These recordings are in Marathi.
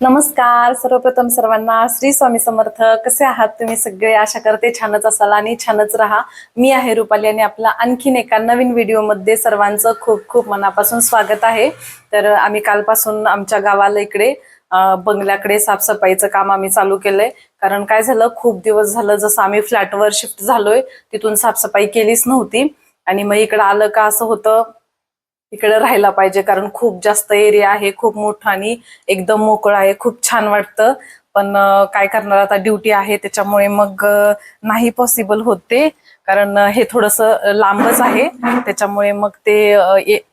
नमस्कार सर्वप्रथम सर्वांना श्री स्वामी समर्थ. कसे आहात तुम्ही सगळे? आशा करते छानच असाल आणि छानच राहा. मी आहे रुपाली आणि आपला आणखीन एका नवीन व्हिडिओमध्ये सर्वांचं खूप खूप मनापासून स्वागत आहे. तर आम्ही कालपासून आमच्या गावाला इकडे बंगल्याकडे साफसफाईचं काम आम्ही चालू केलंय. कारण काय झालं? खूप दिवस झालं जसं आम्ही फ्लॅटवर शिफ्ट झालोय तिथून साफसफाई केलीच नव्हती. आणि मग इकडं आलं का असं होतं इकडे राहायला पाहिजे कारण खूप जास्त एरिया आहे खूप मोठा आणि एकदम मोकळा आहे खूप छान वाटतं. पण काय करणार आता ड्युटी आहे त्याच्यामुळे मग नाही पॉसिबल होते. कारण हे थोडस लांबच आहे. त्याच्यामुळे मग ते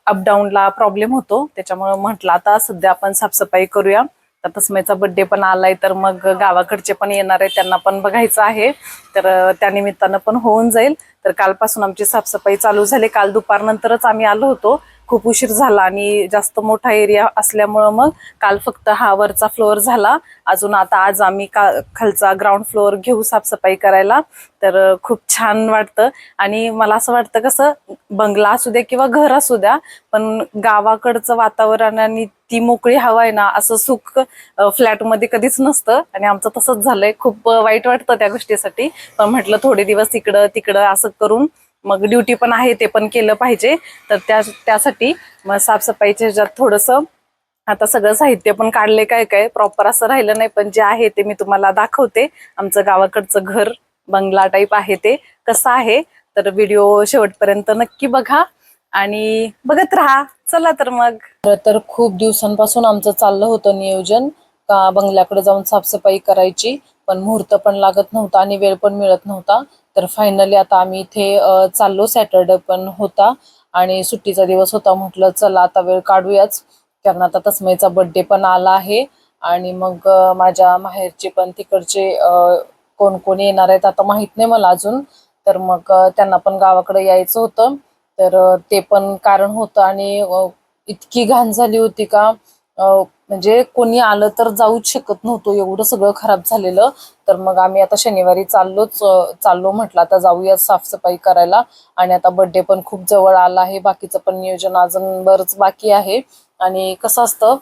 अपडाऊनला प्रॉब्लेम होतो. त्याच्यामुळे म्हटलं आता सध्या आपण साफसफाई करूया. तर तसमेचा बर्थडे पण आलाय तर मग गावाकडचे पण येणार आहे त्यांना पण बघायचं आहे. तर त्यानिमित्तानं त्या पण होऊन जाईल. तर कालपासून आमची साफसफाई चालू झाली. काल दुपारनंतरच आम्ही आलो होतो. खूप उशीर झाला आणि जास्त मोठा एरिया असल्यामुळं मग काल फक्त हा वरचा फ्लोअर झाला. अजून आता आज आम्ही का खालचा ग्राउंड फ्लोअर घेऊ साफसफाई करायला. तर खूप छान वाटतं. आणि मला असं वाटतं कसं बंगला असू द्या किंवा घर असू द्या पण गावाकडचं वातावरण आणि ती मोकळी हवा आहे ना असं सुख फ्लॅटमध्ये कधीच नसतं. आणि आमचं तसंच झालंय. खूप वाईट वाटतं त्या गोष्टीसाठी. पण म्हटलं थोडे दिवस इकडं तिकडं असं करून मग ड्युटी पण आहे ते पण केलं पाहिजे. तर त्या त्यासाठी मग साफसफाईच्या ह्याच्यात थोडंसं आता सगळं साहित्य पण काढले काय काय? प्रॉपर असं राहिलं नाही पण जे आहे ते मी तुम्हाला दाखवते. आमचं गावाकडचं घर बंगला टाईप आहे ते. कसं आहे? तर व्हिडिओ शेवटपर्यंत नक्की बघा आणि बघत राहा. चला तर मग. तर खूप दिवसांपासून आमचं चाललं होतं नियोजन का बंगल्याकडे जाऊन साफसफाई करायची पण मुहूर्त पण लागत नव्हता आणि वेळ पण मिळत नव्हता. तर फायनली आता आम्ही इथे चाललो सॅटरडे पण होता आणि सुट्टीचा दिवस होता म्हटलं चला आता वेळ काढूयाच. कारण आता तस्मयचा बर्थडे पण आला आहे आणि मग माझ्या माहेरचे पण तिकडचे कोण कोण येणार आहेत आता माहीत नाही मला अजून. तर मग त्यांना पण गावाकडे यायचं होतं. तर ते पण कारण होतं आणि इतकी घाण झाली होती का म्हणजे कोणी आलं तर जाऊच शकत नव्हतो. एवढं सगळं खराब झालेलं. तर मग आम्ही आता शनिवारी चाललोच चाललो म्हटलं आता जाऊया साफसफाई करायला. आणि आता बर्थडे पण खूप जवळ आला आहे. बाकीचं पण नियोजन अजून बरंच बाकी आहे. आणि कसं असतं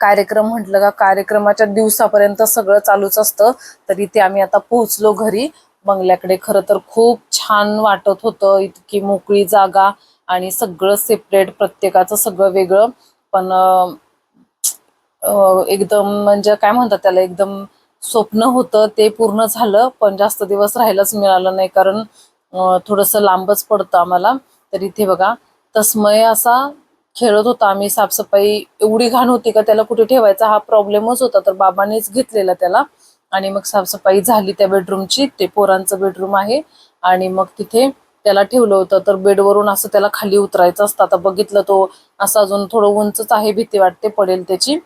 कार्यक्रम म्हटलं का कार्यक्रमाच्या दिवसापर्यंत सगळं चालूच असतं. तर इथे आम्ही आता पोहोचलो घरी. बंगल्याकडे खरं तर खूप छान वाटत होतं. इतकी मोकळी जागा आणि सगळं सेपरेट प्रत्येकाचं सगळं वेगळं. पण एकदम म्हणजे काय म्हणतात त्याला एकदम स्वप्न होतं ते पूर्ण झालं पण जास्त दिवस राहायलाच मिळालं नाही कारण थोडंसं लांबच पडतं आम्हाला. तर इथे बघा तस्मय असा खेळत होता आम्ही साफसफाई एवढी घाण होती का त्याला कुठे ठेवायचा हा प्रॉब्लेमच होता तर बाबांनीच घेतलेला त्याला. आणि मग साफसफाई झाली त्या बेडरूमची ते पोरांचं बेडरूम आहे. आणि मग तिथे त्याला ठेवलं होतं तर बेडवरून असं त्याला खाली उतरायचं असतं. आता बघितलं तो असं अजून थोडं उंचच आहे भीती वाटते पडेल त्याची.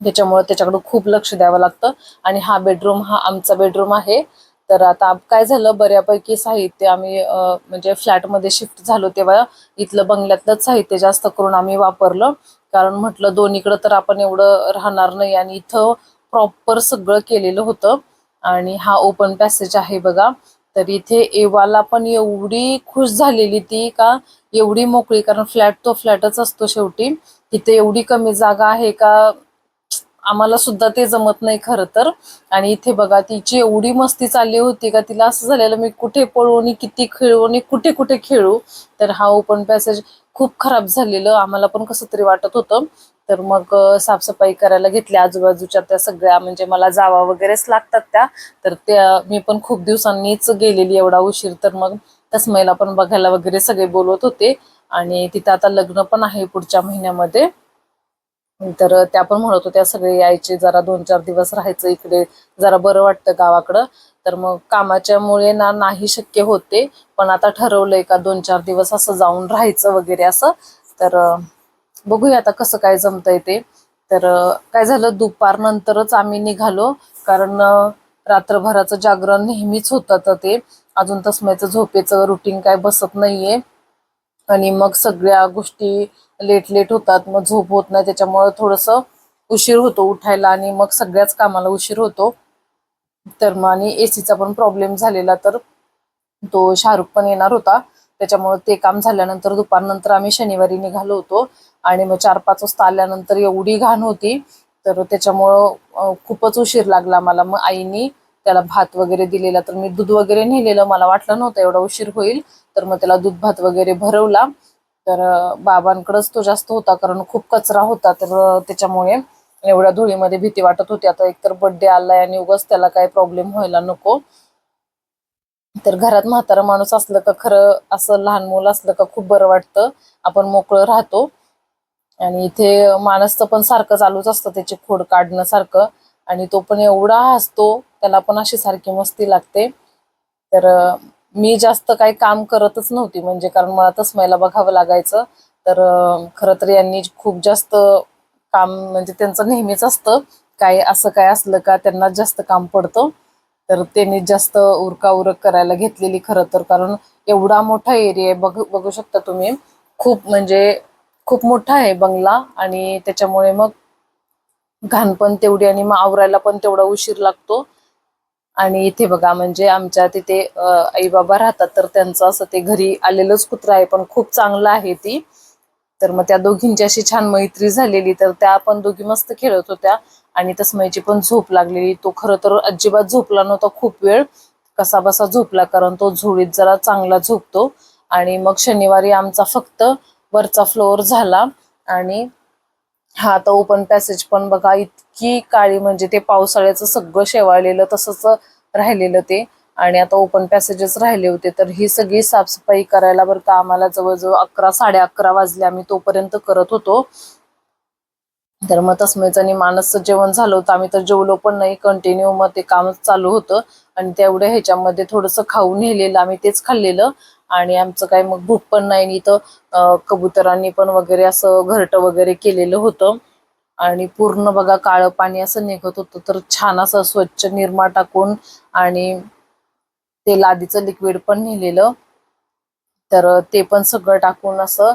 त्याच्यामुळे त्याच्याकडे खूप लक्ष द्यावं लागतं. आणि हा बेडरूम हा आमचा बेडरूम आहे. तर आता काय झालं बऱ्यापैकी साहित्य आम्ही म्हणजे फ्लॅटमध्ये शिफ्ट झालो तेव्हा इथलं बंगल्यातलंच साहित्य जास्त करून आम्ही वापरलं. कारण म्हटलं दोन्हीकडं तर आपण एवढं राहणार नाही आणि इथं प्रॉपर सगळं केलेलं होतं. आणि हा ओपन पॅसेज आहे बघा. तर इथे एवाला पण एवढी खुश झालेली ती का एवढी मोकळी कारण फ्लॅट तो फ्लॅटच असतो शेवटी. तिथे एवढी कमी जागा आहे का आम्हाला सुद्धा ते जमत नाही खरं तर. आणि इथे बघा तिची एवढी मस्ती चालली होती का तिला असं झालेलं मी कुठे पळू आणि किती खेळू आणि कुठे कुठे खेळू तर हा ओपन पॅसेज खूप खराब झालेलं आम्हाला पण कसं तरी वाटत होतं. तर मग साफसफाई करायला घेतली आजूबाजूच्या त्या सगळ्या म्हणजे मला जावा वगैरेच लागतात त्या. तर त्या मी पण खूप दिवसांनीच गेलेली एवढा उशीर. तर मग तस्मयला पण बघायला वगैरे सगळे बोलवत होते. आणि तिथं आता लग्न पण आहे पुढच्या महिन्यामध्ये. तर त्या पण म्हणत होत्या सगळे यायचे जरा दोन चार दिवस राहायचं इकडे जरा बरं वाटतं गावाकडं. तर मग कामाच्या मुळे ना नाही शक्य होते पण आता ठरवलंय का दोन चार दिवस असं जाऊन राहायचं वगैरे असं. तर बघूया आता कसं काय जमतंय ते. तर काय झालं दुपार नंतरच आम्ही निघालो कारण रात्रभराचं जागरण नेहमीच होतं तर ते. अजून तसम्याचं झोपेचं रुटीन काय बसत नाहीये. आणि मग सगळ्या गोष्टी लेट लेट होतात. मग झोप होत नाही त्याच्यामुळे थोडंसं उशीर होतो उठायला आणि मग सगळ्याच कामाला उशीर होतो. तर मग आणि एसीचा पण प्रॉब्लेम झालेला तर तो शाहरुख पण येणार होता. त्याच्यामुळे ते काम झाल्यानंतर दुपारनंतर आम्ही शनिवारी निघालो होतो. आणि मग चार पाच वाजता आल्यानंतर एवढी घाण होती. तर त्याच्यामुळं खूपच उशीर लागला मला. मग आईनी त्याला भात वगैरे दिलेला. तर मी दूध वगैरे नेलेलं. मला वाटलं नव्हतं एवढा उशीर होईल. तर मग त्याला दूध भात वगैरे भरवला. तर बाबांकडंच बाबांकडेच तो जास्त होता कारण खूप कचरा होता. तर त्याच्यामुळे एवढ्या धुळीमध्ये भीती वाटत होती. आता एकतर बड्डे आलाय आणि उगाच त्याला काही प्रॉब्लेम व्हायला नको. तर घरात म्हातारा माणूस असलं का खरं असं लहान मुलं असलं का खूप बरं वाटतं. आपण मोकळं राहतो. आणि इथे माणसं पण सारखं चालूच असतं त्याची खोड काढणं सारखं. आणि तो पण एवढा हसतो. त्याला पण अशी सारखी मस्ती लागते. तर मी जास्त काही काम करतच नव्हती. म्हणजे कारण मला तसमायला बघावं लागायचं. तर खरं तर यांनी खूप जास्त काम म्हणजे त्यांचं नेहमीच असतं. काय असं काय असलं का त्यांना जास्त काम पडतं. तर त्यांनी जास्त उरका उरक करायला घेतलेली खरं तर. कारण एवढा मोठा एरिया आहे. बघ बघू शकता तुम्ही. खूप म्हणजे खूप मोठा आहे बंगला. आणि त्याच्यामुळे मग घाण पण तेवढी आणि मग आवरायला पण तेवढा उशीर लागतो. आणि इथे बघा म्हणजे आमच्या तिथे आई बाबा राहतात तर त्यांचं असं ते घरी आलेलंच कुत्रा आहे पण खूप चांगलं आहे ती. तर मग त्या दोघींची अशी छान मैत्री झालेली तर त्या पण दोघी मस्त खेळत होत्या. आणि तस्मयची पण झोप लागलेली. तो खरं तर अजिबात झोपला नव्हता खूप वेळ. कसा बसा झोपला कारण तो झोळीत जरा चांगला झोपतो. आणि मग शनिवारी आमचा फक्त वरचा फ्लोअर झाला. आणि हा आता ओपन पॅसेज पण बघा इतकी काळी म्हणजे ते पावसाळ्याचं सगळं शेवाळलेलं तसंच राहिलेलं ते. आणि आता ओपन पॅसेजेस राहिले होते तर ही सगळी साफसफाई करायला बरं का आम्हाला जवळजवळ अकरा साडे अकरा वाजले आम्ही तोपर्यंत करत होतो. तर मग तस्मयचं आणि मानसचं जेवण झालं होतं. आम्ही तर जेवलो पण नाही कंटिन्यू मग ते कामच चालू होतं. आणि तेवढ्या ह्याच्यामध्ये थोडंसं खाऊन नेलेलं आम्ही तेच खाल्लेलं. आणि आमचं काही मग भूक पण नाही इथं कबुतरांनी पण वगैरे असं घरटं वगैरे केलेलं होतं. आणि पूर्ण बघा काळं पाणी असं निघत होतं तर छान असं स्वच्छ निरमा टाकून आणि ते लादीचं लिक्विड पण नेलेलं. तर ते पण सगळं टाकून असं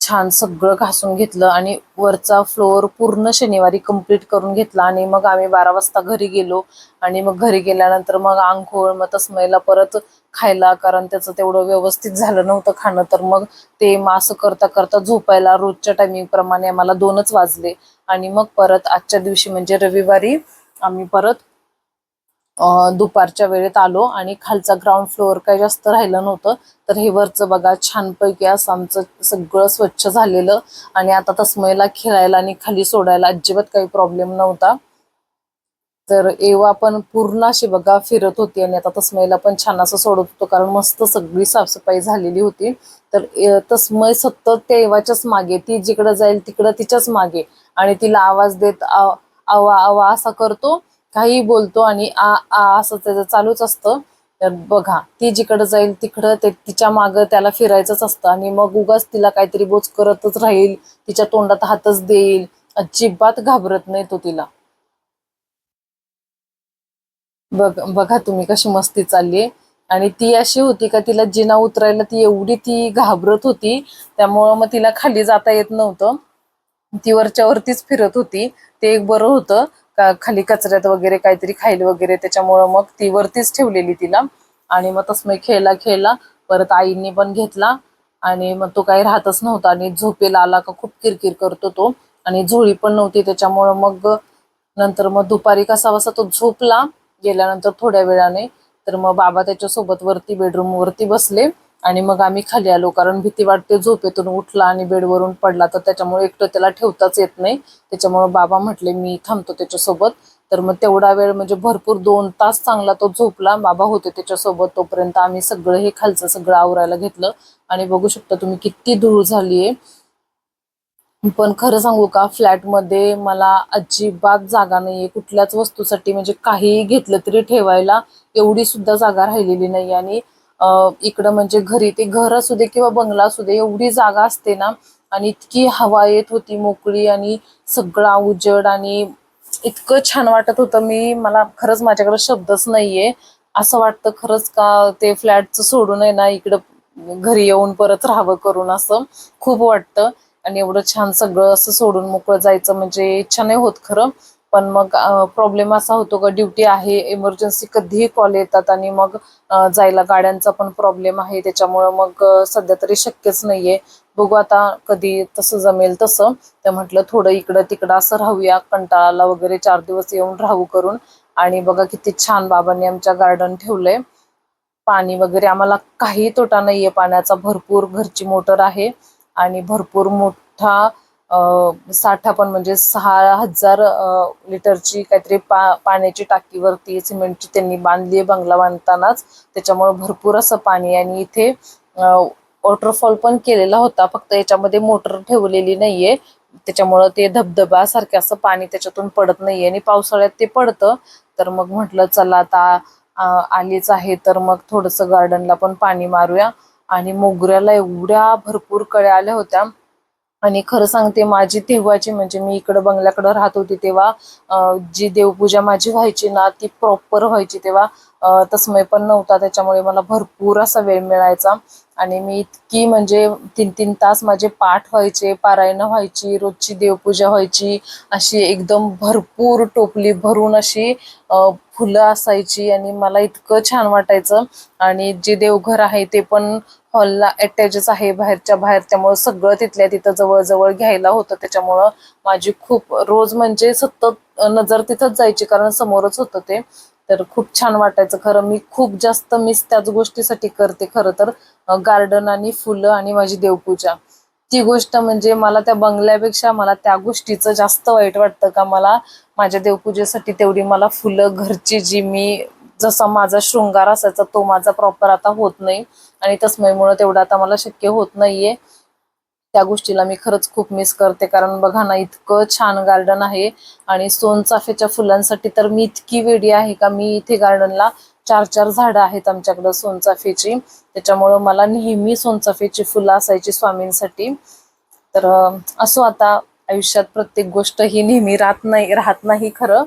छान सगळं घासून घेतलं आणि वरचा फ्लोअर पूर्ण शनिवारी कंप्लीट करून घेतला. आणि मग आम्ही बारा वाजता घरी गेलो. आणि मग घरी गेल्यानंतर मग आंघोळ मग तस्मयला परत खायला कारण त्याचं तेवढं व्यवस्थित झालं नव्हतं खाणं तर मग ते मास करता करता झोपायला रोजच्या टायमिंग प्रमाणे आम्हाला दोनच वाजले. आणि मग परत आजच्या दिवशी म्हणजे रविवारी आम्ही परत दुपारच्या वेळेत आलो आणि खालचा ग्राउंड फ्लोअर काही जास्त राहिलं नव्हतं. तर हे वरचं बघा छानपैकी असं आमचं सगळं स्वच्छ झालेलं. आणि आता तस्मयला खेळायला आणि खाली सोडायला अजिबात काही प्रॉब्लेम नव्हता. तर एव्हा पण पूर्ण अशी बघा फिरत होती आणि आता तस्मयला पण छान असं सोडत होतो कारण मस्त सगळी साफसफाई झालेली होती. तर तस्मय सतत त्या एवाच्याच मागे ती जिकडं जाईल तिकडं तिच्याच मागे आणि तिला आवाज देत आवा आवा असा करतो काही बोलतो आणि आ आ असं त्याचं चालूच असतं. तर बघा ती जिकडं जाईल तिकडं ते तिच्या मागं त्याला फिरायचंच असतं आणि मग उगाच तिला काहीतरी बोच करतच राहील तिच्या तोंडात हातच देईल अजिबात घाबरत नाही तो तिला. बघ बघा तुम्ही कशी मस्ती चालली आणि ती अशी होती का तिला जिना उतरायला ती एवढी ती घाबरत होती त्यामुळं मग तिला खाली जाता येत नव्हतं. ती वरच्या वरतीच फिरत होती. ते एक बरं होतं का खाली कचऱ्यात वगैरे काहीतरी खाईल वगैरे त्याच्यामुळं मग ती वरतीच ठेवलेली तिला. आणि मग तसमय खेळला खेळला परत आईने पण घेतला. आणि मग तो काही राहतच नव्हता आणि झोपेला आला का खूप किरकिर करतो तो. आणि झोळी पण नव्हती त्याच्यामुळं मग नंतर मग दुपारी कसा बसा तो झोपला. गेल्यानंतर थोड्या वेळाने तर मग बाबा त्याच्यासोबत वरती बेडरूम वरती बसले आणि मग आम्ही खाली आलो. कारण भीती वाटते झोपेतून उठला आणि बेडवरून पडला तर त्याच्यामुळे एकटं त्याला ठेवताच येत नाही. त्याच्यामुळे बाबा म्हटले मी थांबतो त्याच्यासोबत. तर मग तेवढा वेळ म्हणजे भरपूर दोन तास चांगला तो झोपला. बाबा होते त्याच्यासोबत. तोपर्यंत आम्ही सगळं हे खालचं सगळं आवरायला घेतलं. आणि बघू शकता तुम्ही किती धूळ झालीये. पण खरं सांगू का फ्लॅटमध्ये मला अजिबात जागा नाहीये. कुठल्याच वस्तूसाठी म्हणजे काहीही घेतलं तरी ठेवायला एवढी सुद्धा जागा राहिलेली नाही आणि इकडं म्हणजे घरी ते घर असू दे किंवा बंगला असू दे एवढी जागा असते ना आणि इतकी हवा येत होती मोकळी आणि सगळा उजड आणि इतकं छान वाटत होतं. मी मला खरंच माझ्याकडे शब्दच नाहीये. असं वाटतं खरंच का ते फ्लॅटचं सोडून आहे ना इकडं घरी येऊन परत राहावं करून असं खूप वाटतं. आणि एवढं छान सगळं असं सोडून मोकळं जायचं म्हणजे इच्छा नाही होत खरं. पण मग प्रॉब्लेम असा होतो का ड्युटी आहे इमर्जन्सी कधीही कॉल येतात आणि मग जायला गाड्यांचा पण प्रॉब्लेम आहे. त्याच्यामुळं मग सध्या तरी शक्यच नाहीये. बघू आता कधी तसं जमेल तसं. तर म्हटलं थोडं इकडं तिकडं असं राहूया कंटाळाला वगैरे चार दिवस येऊन राहू करून. आणि बघा किती छान बाबांनी आमच्या गार्डन ठेवलंय. पाणी वगैरे आम्हाला काही तोटा नाहीये. पाण्याचा भरपूर घरची मोटर आहे. आणि भरपूर मोठा साठा पण म्हणजे सहा हजार लिटरची काहीतरी पा पाण्याची टाकीवरती सिमेंटची त्यांनी बांधली आहे बंगला बांधतानाच. त्याच्यामुळे भरपूर असं पाणी आणि इथे वॉटरफॉल पण केलेला होता. फक्त याच्यामध्ये मोटर ठेवलेली नाहीये. त्याच्यामुळं ते धबधबा असं पाणी त्याच्यातून पडत नाहीये. आणि पावसाळ्यात ते पडतं. तर मग म्हटलं चला आता आलीच आहे. तर मग थोडंसं गार्डनला पण पाणी मारूया. आणि मोगऱ्याला एवढ्या भरपूर कळ्या आल्या होत्या. आणि खरं सांगते माझी तेव्हाची म्हणजे मी इकडं बंगल्याकडं राहत होती तेव्हा जी देवपूजा माझी व्हायची ना ती प्रॉपर व्हायची तेव्हा तसमय पण नव्हता. त्याच्यामुळे मला भरपूर असा वेळ मिळायचा. आणि मी इतकी म्हणजे तीन तीन तास माझे पाठ व्हायचे पारायणं व्हायची रोजची देवपूजा व्हायची अशी एकदम भरपूर टोपली भरून अशी फुलं असायची आणि मला इतकं छान वाटायचं. आणि जे देवघर आहे ते पण हॉलला अटॅचच आहे बाहेरच्या बाहेर. त्यामुळं सगळं तिथल्या तिथं जवळजवळ घ्यायला होतं. त्याच्यामुळं माझी खूप रोज म्हणजे सतत नजर तिथंच जायची कारण समोरच होतं ते. तर खूप छान वाटायचं. खरं मी खूप जास्त मिस त्याच गोष्टीसाठी करते. खरं तर गार्डन आणि फुलं आणि माझी देवपूजा. ती गोष्ट म्हणजे मला त्या बंगल्यापेक्षा मला त्या गोष्टीचं जास्त वाईट वाटतं का मला माझ्या देवपूजेसाठी तेवढी मला फुलं घरची जी मी जसा माझा शृंगार असायचा तो माझा प्रॉपर आता होत नाही. आणि तस्मयमुळे तेवढं आता मला शक्य होत नाहीये. त्या गोष्टीला मी खरंच खूप मिस करते. कारण बघा ना इतकं छान गार्डन आहे. आणि सोनचाफेच्या फुलांसाठी तर मी इतकी वेडी आहे का? मी इथे गार्डनला चार चार झाडं आहेत आमच्याकडं सोनचाफेची. त्याच्यामुळं मला नेहमी सोनचाफेची फुलं असायची स्वामींसाठी. तर असो आता आयुष्यात प्रत्येक गोष्ट ही नेहमी राहत नाही राहत नाही खरं.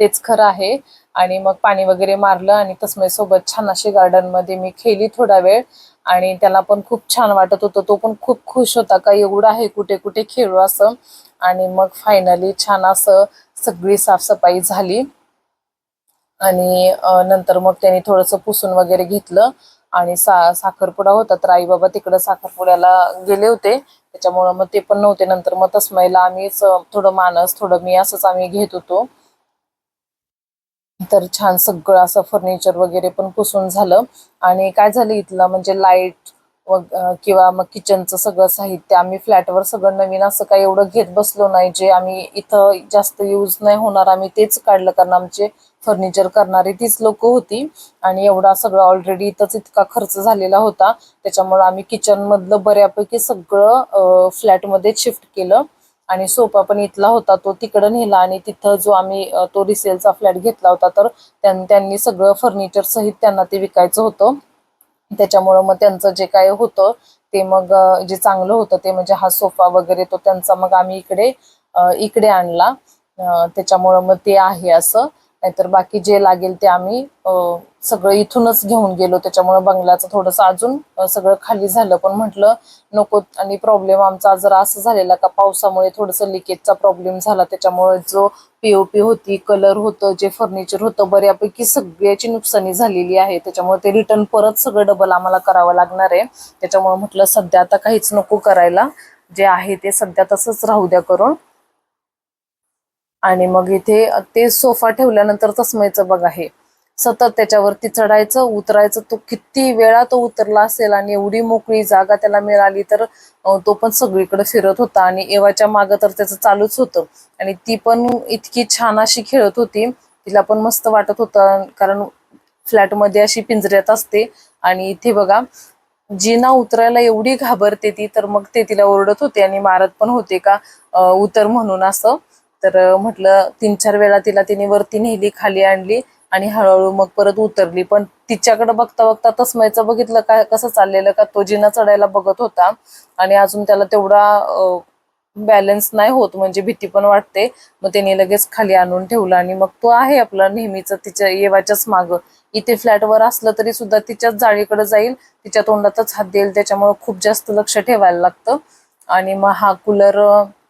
तेच खरं आहे. आणि मग पाणी वगैरे मारलं आणि तसमयसोबत छान अशी गार्डनमध्ये मी खेळली थोडा वेळ. आणि त्याला पण खूप छान वाटत होतं. तो पण खूप खुश होता का एवढं आहे कुठे कुठे खेळू असं. आणि मग फायनली छान असं सगळी साफसफाई झाली. आणि नंतर मग त्यांनी थोडंसं पुसून वगैरे घेतलं आणि सा साखरपुडा होता तर आई बाबा तिकडं साखरपुड्याला गेले होते. त्याच्यामुळं मग ते पण नव्हते. नंतर मग तस्मयला आम्हीच थोडं मानस थोडं मी असंच आम्ही घेत होतो. तर छान सगळं असं फर्निचर वगैरे पण पुसून झालं. आणि काय झालं इथलं? म्हणजे लाइट किंवा मग किचनचं सगळं साहित्य आम्ही फ्लॅटवर सगळं नवीन असं काही एवढं घेत बसलो नाही जे आम्ही इथं जास्त यूज नाही होणार आम्ही तेच काढलं कारण आमचे फर्निचर करणारी तीच लोक होती. आणि एवढा सगळं ऑलरेडी इथंच इतका खर्च झालेला होता. त्याच्यामुळे आम्ही किचन मधलं बऱ्यापैकी सगळं फ्लॅटमध्ये शिफ्ट केलं. आणि सोफा पण इथला होता तो तिकडं नेला आणि तिथं जो आम्ही तो रिसेलचा फ्लॅट घेतला होता तर त्यांनी सगळं फर्निचर सहित त्यांना ते विकायचं होतं. त्याच्यामुळं मग त्यांचं जे काय होतं ते मग जे चांगलं होतं ते म्हणजे हा सोफा वगैरे तो त्यांचा मग आम्ही इकडे इकडे आणला. त्याच्यामुळं मग ते आहे असं. नाहीतर बाकी जे लागेल ते आम्ही सगळं इथूनच घेऊन गेलो. त्याच्यामुळे बंगल्याचं थोडंसं अजून सगळं खाली झालं. पण म्हटलं नको आणि प्रॉब्लेम आमचा जरा असं झालेला का पावसामुळे थोडंसं लिकेजचा प्रॉब्लेम झाला. त्याच्यामुळे जो पीओपी होती कलर होतं जे फर्निचर होतं बऱ्यापैकी सगळ्याची नुकसानी झालेली आहे. त्याच्यामुळे ते रिटर्न परत सगळं डबल आम्हाला करावं लागणार आहे. त्याच्यामुळे म्हटलं सध्या आता काहीच नको करायला. जे आहे ते सध्या तसंच राहू द्या करून. आणि मग इथे ते सोफा ठेवल्यानंतर तस्मयचं बघ आहे. सतत त्याच्यावरती चढायचं उतरायचं तो किती वेळा तो उतरला असेल आणि एवढी मोकळी जागा त्याला मिळाली तर तो पण सगळीकडे फिरत होता आणि एवाच्या मागं तर त्याचं चालूच होतं. आणि ती पण इतकी छान अशी खेळत होती. तिला पण मस्त वाटत होतं कारण फ्लॅटमध्ये अशी पिंजऱ्यात असते. आणि इथे बघा जीना उतरायला एवढी घाबरते ती तर मग ते तिला ओरडत होते आणि मारत पण होते का उतर म्हणून असं. तर म्हटलं तीन चार वेळा तिला तिने वरती नेली खाली आणली आणि हळूहळू मग परत उतरली. पण तिच्याकडे बघता बघता तस्मयचं बघितलं काय कसं चाललेलं का तो जिना चढायला बघत होता आणि अजून त्याला तेवढा बॅलन्स नाही होत म्हणजे भीती पण वाटते. मग त्याने लगेच खाली आणून ठेवलं आणि मग तो आहे आपला नेहमीच तिच्या येवाच्याच मागं. इथे फ्लॅटवर असलं तरी सुद्धा तिच्याच जाळीकडे जाईल तिच्या तोंडातच हात देईल त्याच्यामुळे खूप जास्त लक्ष ठेवायला लागतं. आणि मग हा कूलर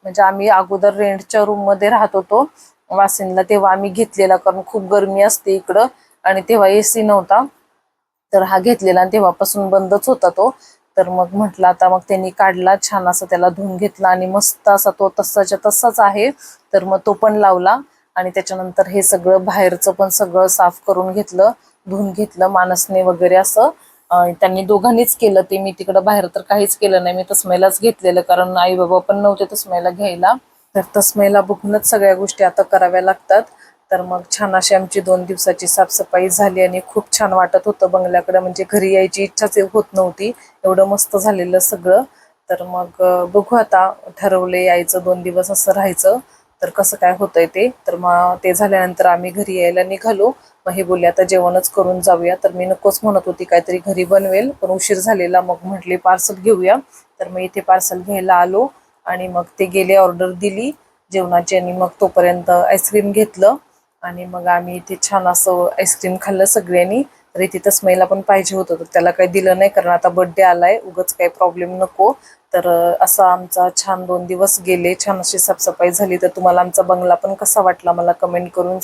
म्हणजे आम्ही अगोदर रेंटच्या रूममध्ये राहत होतो. वासिनला तेव्हा आम्ही घेतलेला कारण खूप गरमी असते इकडं आणि तेव्हा एसी नव्हता. तर हा घेतलेला आणि तेव्हापासून बंदच होता तो. तर मग म्हटलं आता मग त्यांनी काढला छान असा त्याला धुवून घेतला आणि मस्त असा तो तसाच्या तसाच आहे. तर मग तो पण लावला आणि त्याच्यानंतर हे सगळं बाहेरचं पण सगळं साफ करून घेतलं धुवून घेतलं मानसने वगैरे असं. त्यांनी दोघांनीच केलं ते. मी तिकडं बाहेर तर काहीच केलं नाही. मी तस्मैलाच घेतलेलं कारण आई बाबा पण नव्हते तस्मैला घ्यायला. तर तस्मैला बघूनच सगळ्या गोष्टी आता कराव्या लागतात. तर मग छान अशी आमची दोन दिवसाची साफसफाई झाली आणि खूप छान वाटत होतं बंगल्याकडे. म्हणजे घरी यायची इच्छाच होत नव्हती. एवढं मस्त झालेलं सगळं. तर मग बघू आता ठरवले यायचं दोन दिवस असं राहायचं. तर कसं काय होतंय ते? तर मग ते झाल्यानंतर आम्ही घरी यायला निघालो. मग हे बोलले आता जेवणच करून जाऊया. तर मी नकोच म्हणत होती काहीतरी घरी बनवेल. पण उशीर झालेला मग म्हटले पार्सल घेऊया. तर मग इथे पार्सल घ्यायला आलो आणि मग ते गेले ऑर्डर दिली जेवणाची आणि मग तोपर्यंत आईस्क्रीम घेतलं. आणि मग आम्ही इथे छान असं आईस्क्रीम खाल्लं सगळ्यांनी. तर इथे तस्मैला पण पाहिजे होतं तर त्याला काही दिलं नाही कारण आता बर्थडे आलाय उगाच काही प्रॉब्लेम नको. तर असा आमचा छान दोन दिवस गेले छान अशी साफसफाई झाली. तर तुम्हाला आमचा बंगला पण कसा वाटला मला कमेंट करून